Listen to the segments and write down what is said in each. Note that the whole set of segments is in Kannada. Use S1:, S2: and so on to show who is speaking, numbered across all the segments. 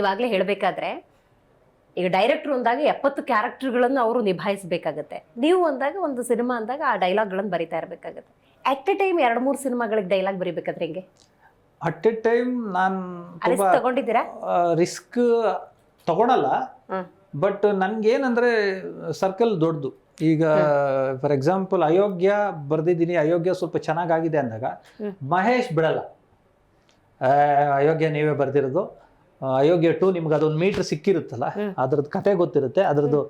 S1: ಇವಾಗಲೇ ಹೇಳಬೇಕಾದ್ರೆ ಈಗ ಡೈರೆಕ್ಟ್ರು ಅಂದಾಗ ಎಪ್ಪತ್ತು ಕ್ಯಾರೆಕ್ಟರ್ಗಳನ್ನು ಅವರು ನಿಭಾಯಿಸಬೇಕಾಗತ್ತೆ. ನೀವು ಅಂದಾಗ ಒಂದು ಸಿನಿಮಾ ಅಂದಾಗ ಆ ಡೈಲಾಗ್ಗಳನ್ನು ಬರಿತಾ ಇರಬೇಕಾಗತ್ತೆ. ಅಟ್ ಎ ಟೈಮ್ ಎರಡು ಮೂರು ಸಿನಿಮಾಗಳಿಗೆ ಡೈಲಾಗ್ ಬರಿಬೇಕಾದ್ರೆ ಹೆಂಗೆ?
S2: ಅಟ್ ಎ ಟೈಮ್ ನಾನು
S1: ತಗೊಂಡಿದ್ದೀರಾ?
S2: ರಿಸ್ಕ್ ತಗೊಳಲ್ಲ. ಬಟ್ ನನ್ಗೇನಂದ್ರೆ ಸರ್ಕಲ್ ದೊಡ್ಡದು. ಈಗ ಫಾರ್ ಎಕ್ಸಾಂಪಲ್ ಅಯೋಗ್ಯ ಬರ್ದಿದ್ದೀನಿ ಅಯೋಗ್ಯ ಸ್ವಲ್ಪ ಚೆನ್ನಾಗಾಗಿದೆ ಅಂದಾಗ ಮಹೇಶ್ ಬಿಡಲ್ಲ. ಅಯೋಗ್ಯ ನೀವೇ ಬರ್ದಿರೋದು. ಅಯೋಗ್ಯ ಟು ನಿಮ್ಗೆ ಅದೊಂದು ಮೀಟರ್ ಸಿಕ್ಕಿರುತ್ತಲ್ಲ. ಅದ್ರದ್ದು ಕತೆ ಗೊತ್ತಿರುತ್ತೆ ಅದ್ರದ್ದು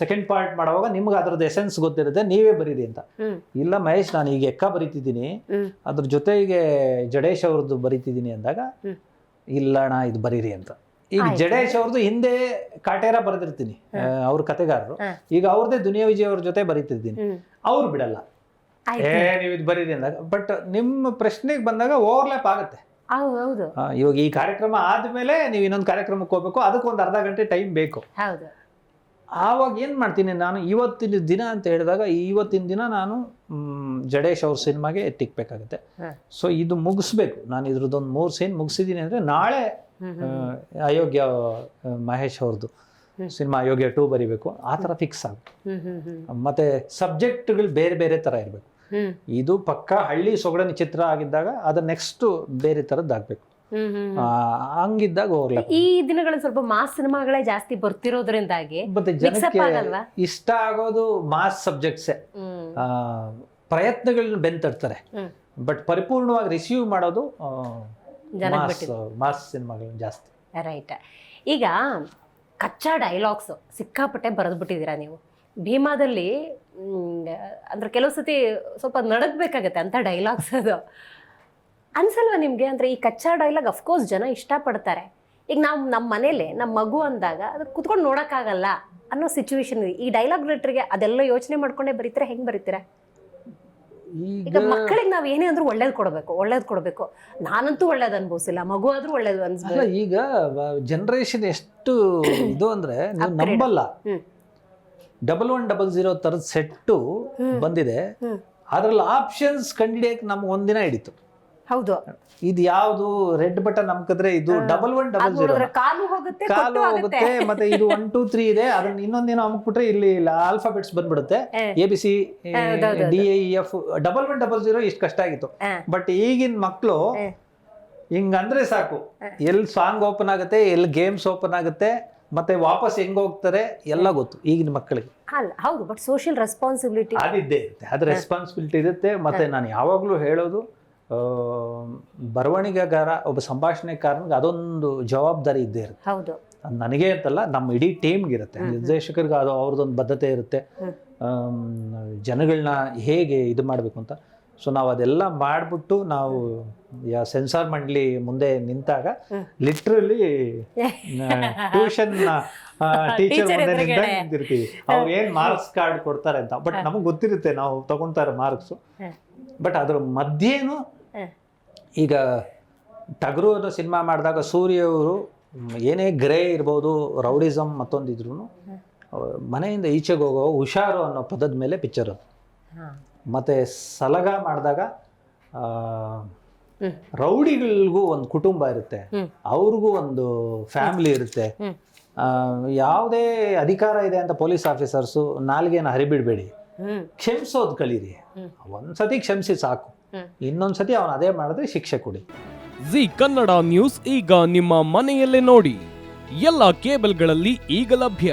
S2: ಸೆಕೆಂಡ್ ಪಾರ್ಟ್ ಮಾಡುವಾಗ ನಿಮ್ಗೆ ಅದ್ರದ್ದು ಎಸೆನ್ಸ್ ಗೊತ್ತಿರುತ್ತೆ ನೀವೇ ಬರೀರಿ ಅಂತ. ಇಲ್ಲ ಮಹೇಶ್ ನಾನು ಈಗ ಎಕ್ಕ ಬರಿತಿದ್ದೀನಿ ಅದ್ರ ಜೊತೆಗೆ ಜಡೇಶ್ ಅವ್ರದ್ದು ಬರಿತಿದ್ದೀನಿ ಅಂದಾಗ. ಇಲ್ಲ ಅಣ್ಣ ಇದು ಬರೀರಿ ಅಂತ. ಈಗ ಜಡೇಶ್ ಅವ್ರದ್ದು ಹಿಂದೆ ಕಾಟೇರ ಬರೆದಿರ್ತೀನಿ ಅವ್ರ ಕತೆಗಾರರು ಈಗ ಅವ್ರದೇ ದುನಿಯಾ ವಿಜಯ್ ಅವ್ರ ಜೊತೆ ಬರೀತಿದ್ದೀನಿ ಅವ್ರು ಬಿಡಲ್ಲ. ಏ ನೀವು ಇದು ಬರೀರಿ ಅಂದಾಗ ಬಟ್ ನಿಮ್ಮ ಪ್ರಶ್ನೆಗೆ ಬಂದಾಗ ಓವರ್ಲ್ಯಾಪ್ ಆಗುತ್ತೆ.
S1: ಹೌದು.
S2: ಇವಾಗ ಈ ಕಾರ್ಯಕ್ರಮ ಆದ್ಮೇಲೆ ನೀವು ಇನ್ನೊಂದು ಕಾರ್ಯಕ್ರಮಕ್ಕೆ ಹೋಗ್ಬೇಕು. ಅದಕ್ಕೆ ಒಂದು ಅರ್ಧ ಗಂಟೆ ಟೈಮ್ ಬೇಕು.
S1: ಹೌದು.
S2: ಆವಾಗ ಏನು ಮಾಡ್ತೀನಿ ನಾನು ಇವತ್ತಿನ ದಿನ ಅಂತ ಹೇಳಿದಾಗ ಇವತ್ತಿನ ದಿನ ನಾನು ಜಡೇಶ್ ಅವ್ರ ಸಿನಿಮಾಗೆ
S1: ಎತ್ತಿಕ್ಬೇಕಾಗುತ್ತೆ.
S2: ಸೊ ಇದು ಮುಗಿಸ್ಬೇಕು. ನಾನು ಇದ್ರದ್ದೊಂದು ಮೂರು ಸೀನ್ ಮುಗಿಸಿದ್ದೀನಿ ಅಂದರೆ ನಾಳೆ ಅಯೋಗ್ಯ ಮಹೇಶ್ ಅವ್ರದ್ದು. ಸಿನಿಮಾ ಅಯೋಗ್ಯ ಟೂ ಬರಿಬೇಕು. ಆ ಥರ ಫಿಕ್ಸ್ ಆಗುತ್ತೆ. ಮತ್ತೆ ಸಬ್ಜೆಕ್ಟ್ಗಳು ಬೇರೆ ಬೇರೆ ಥರ ಇರಬೇಕು. ಇದು ಪಕ್ಕ ಹಳ್ಳಿ ಸೊಗಡಿನ ಚಿತ್ರ ಆಗಿದ್ದಾಗ ಅದು ನೆಕ್ಸ್ಟ್ ಬೇರೆ ತರದ್ ಆಗ್ಬೇಕು. ಹಂಗಿದ್ದಾಗ ಓವರ್ಲ್ಯಾಪ್
S1: ಈ ದಿನಗಳಲ್ಲಿ ಸ್ವಲ್ಪ ಮಾಸ್ ಸಿನಿಮಾಗಳೇ ಜಾಸ್ತಿ ಬರ್ತಿರೋದ್ರಿಂದಾಗಿ
S2: ಮತ್ತೆ ಜನಕ್ಕೆ ಇಷ್ಟ ಆಗೋದು ಮಾಸ್ ಸಬ್ಜೆಕ್ಟ್ಸೇ. ಆ, ಪ್ರಯತ್ನಗಳನ್ನ ಬೆಂತಡ್ತಾರೆ. ಬಟ್ ಪರಿಪೂರ್ಣವಾಗಿ ರಿಸೀವ್ ಮಾಡೋದು. ಮಾಸ್ ಸಿನಿಮಾಗಳನ್ನ ಜಾಸ್ತಿ.
S1: ರೈಟ್ ಈಗ ಕಚ್ಚಾ ಡೈಲಾಗ್ಸ್ ಸಿಕ್ಕಾಪಟ್ಟೆ ಬರೆದ್ಬಿಟ್ಟಿದ್ದೀರಾ ನೀವು? ಭೀಮಾದಲ್ಲಿ ಅಂದ್ರೆ ಕೆಲವು ಸತಿ ಸ್ವಲ್ಪ ನಡಕ್ಬೇಕಾಗತ್ತೆ ಅಂತ ಡೈಲಾಗ್ಸ್ ಅದು. ಅನ್ಸಲ್ವಾ ನಿಮಗೆ? ಅಂದ್ರೆ ಈ ಕಚ್ಚಾ ಡೈಲಾಗ್ ಅಫ್ಕೋರ್ಸ್ ಜನ ಇಷ್ಟಪಡ್ತಾರೆ. ಈಗ ನಾವು ನಮ್ಮ ಮನೇಲೆ ನಮ್ಮ ಮಗು ಅಂದಾಗ ಅದು ಕುತ್ಕೊಂಡು ನೋಡೋಕ್ಕಾಗಲ್ಲ ಅನ್ನೋ ಸಿಚುವೇಶನ್ ಇದೆ. ಈ ಡೈಲಾಗ್ ರೇಟ್ರಿಗೆ ಅದೆಲ್ಲ ಯೋಚನೆ ಮಾಡ್ಕೊಂಡೇ ಬರೀತೀರಾ? ಹೆಂಗೆ ಬರೀತೀರಾ? ಈಗ ಮಕ್ಕಳಿಗೆ ನಾವು ಏನೇ ಅಂದ್ರೂ ಒಳ್ಳೇದು ಕೊಡಬೇಕು ಒಳ್ಳೇದು ಕೊಡಬೇಕು. ನಾನಂತೂ ಒಳ್ಳೇದು ಅನ್ಭವಿಸಿಲ್ಲ ಮಗು ಆದ್ರೂ ಒಳ್ಳೇದು
S2: ಅಲ್ಲ ಈಗ ಜನರೇಷನ್ ಎಷ್ಟು ಇದು ಅಂದ್ರೆ. ನಂಬಲ್ಲ. ಡಬಲ್ ಒನ್ ಡಬಲ್ ಜೀರೋ ಥರದ ಸೆಟ್ಟು ಬಂದಿದೆ. ಅದ್ರಲ್ಲಿ ಆಪ್ಷನ್ಸ್ ಕಂಡಿಡಿಯಕ್ಕೆ ನಮ್ಗೆ ಒಂದಿನ ಹಿಡಿತು.
S1: ಹೌದು.
S2: ಇದು ಯಾವುದು ರೆಡ್ ಬಟನ್ ನಮ್ಕದ್ರೆ ಇದು. Double one double zero
S1: call ಹೋಗುತ್ತೆ
S2: ಕಾಲು
S1: ಆಗುತ್ತೆ.
S2: ಹೋಗುತ್ತೆ ಮತ್ತೆ ಇದು ಒನ್ ಟೂ ತ್ರೀ ಇದೆ. ಅದನ್ನ ಇನ್ನೊಂದೇನೋ ಅಮ್ಕ್ಬಿಟ್ರೆ ಇಲ್ಲಿ ಆಲ್ಫಾಬೆಟ್ಸ್ ಬಂದ್ಬಿಡುತ್ತೆ. A B C D E F double one double zero ಇಷ್ಟು ಕಷ್ಟ ಆಗಿತ್ತು. ಬಟ್ ಈಗಿನ ಮಕ್ಕಳು. ಹಿಂಗಂದ್ರೆ ಸಾಕು. ಎಲ್ಲಿ ಸಾಂಗ್ ಓಪನ್ ಆಗುತ್ತೆ ಎಲ್ಲಿ ಗೇಮ್ಸ್ ಓಪನ್ ಆಗುತ್ತೆ ಮತ್ತೆ ವಾಪಸ್ ಹೆಂಗ್ ಹೋಗ್ತಾರೆ ಎಲ್ಲ ಗೊತ್ತು ಈಗಿನ ಮಕ್ಕಳಿಗೆ.
S1: ಅಲ್ಲ ಹೌದು ಬಟ್ ಸೋಷಿಯಲ್ ರೆಸ್ಪಾನ್ಸಿಬಿಲಿಟಿ
S2: ಅದಿದ್ದೇ ಇರುತ್ತೆ. ಅದು ರೆಸ್ಪಾನ್ಸಿಬಿಲಿಟಿ ಇರುತ್ತೆ. ಮತ್ತೆ ನಾನು ಯಾವಾಗಲೂ ಹೇಳೋದು ಬರವಣಿಗೆಗಾರ ಒಬ್ಬ ಸಂಭಾಷಣೆಕಾರನಿಗೆ ಅದೊಂದು ಜವಾಬ್ದಾರಿ ಇದ್ದೇ ಇರುತ್ತೆ.
S1: ಹೌದು.
S2: ನನಗೆ ಅಂತಲ್ಲ ನಮ್ಮ ಇಡೀ ಟೀಮ್ಗೆ ಇರುತ್ತೆ. ನಿರ್ದೇಶಕರಿಗೆ ಅದು ಅವ್ರದ್ದೊಂದು ಬದ್ಧತೆ ಇರುತ್ತೆ. ಜನಗಳನ್ನ ಹೇಗೆ ಇದು ಮಾಡಬೇಕು ಅಂತ. ಸೊ ನಾವು ಅದೆಲ್ಲ ಮಾಡಿಬಿಟ್ಟು ನಾವು ಯಾ ಸೆನ್ಸಾರ್ ಮಂಡಳಿ ಮುಂದೆ ನಿಂತಾಗ. ಲಿಟ್ರಲಿ ಟ್ಯೂಷನ್ ಟೀಚರ್ ಮುಂದೆ ನಿಂತಿರ್ತೀವಿ. ಅವ್ರು ಏನು ಮಾರ್ಕ್ಸ್ ಕಾರ್ಡ್ ಕೊಡ್ತಾರೆ ಅಂತ. ಬಟ್ ನಮಗೆ ಗೊತ್ತಿರುತ್ತೆ ನಾವು ತಗೊಂತಾರೆ ಮಾರ್ಕ್ಸು ಬಟ್ ಅದ್ರ ಮಧ್ಯೇನು ಈಗ ಟಗರು ಅನ್ನೋ ಸಿನಿಮಾ ಮಾಡಿದಾಗ ಸೂರ್ಯ ಅವರು ಏನೇ ಗ್ರೇ ಇರ್ಬೋದು ರೌಡಿಸಮ್ ಮತ್ತೊಂದಿದ್ರು ಮನೆಯಿಂದ ಈಚೆಗೆ ಹೋಗೋ ಹುಷಾರು ಅನ್ನೋ ಪದದ ಮೇಲೆ ಪಿಕ್ಚರ್ ಅದು. ಮತ್ತು ಸಲಗ ಮಾಡಿದಾಗ ರೌಡಿಗಳಿಗೂ ಒಂದು ಕುಟುಂಬ ಇರುತ್ತೆ. ಅವ್ರಿಗೂ ಒಂದು ಫ್ಯಾಮಿಲಿ ಇರುತ್ತೆ. ಯಾವುದೇ ಅಧಿಕಾರ ಇದೆ ಅಂತ ಪೊಲೀಸ್ ಆಫೀಸರ್ಸು ನಾಲ್ಗೆನ ಹರಿಬಿಡಬೇಡಿ ಕ್ಷಮಿಸೋದು
S1: ಕಳೀರಿ.
S2: ಒಂದ್ಸತಿ ಕ್ಷಮಿಸಿ ಸಾಕು. ಇನ್ನೊಂದ್ಸತಿ ಅವನು ಅದೇ ಮಾಡಿದ್ರೆ ಶಿಕ್ಷೆ ಕೊಡಿ
S3: ಜಿ ಕನ್ನಡ ನ್ಯೂಸ್ ಈಗ ನಿಮ್ಮ ಮನೆಯಲ್ಲೇ ನೋಡಿ ಎಲ್ಲ ಕೇಬಲ್ಗಳಲ್ಲಿ ಈಗ ಲಭ್ಯ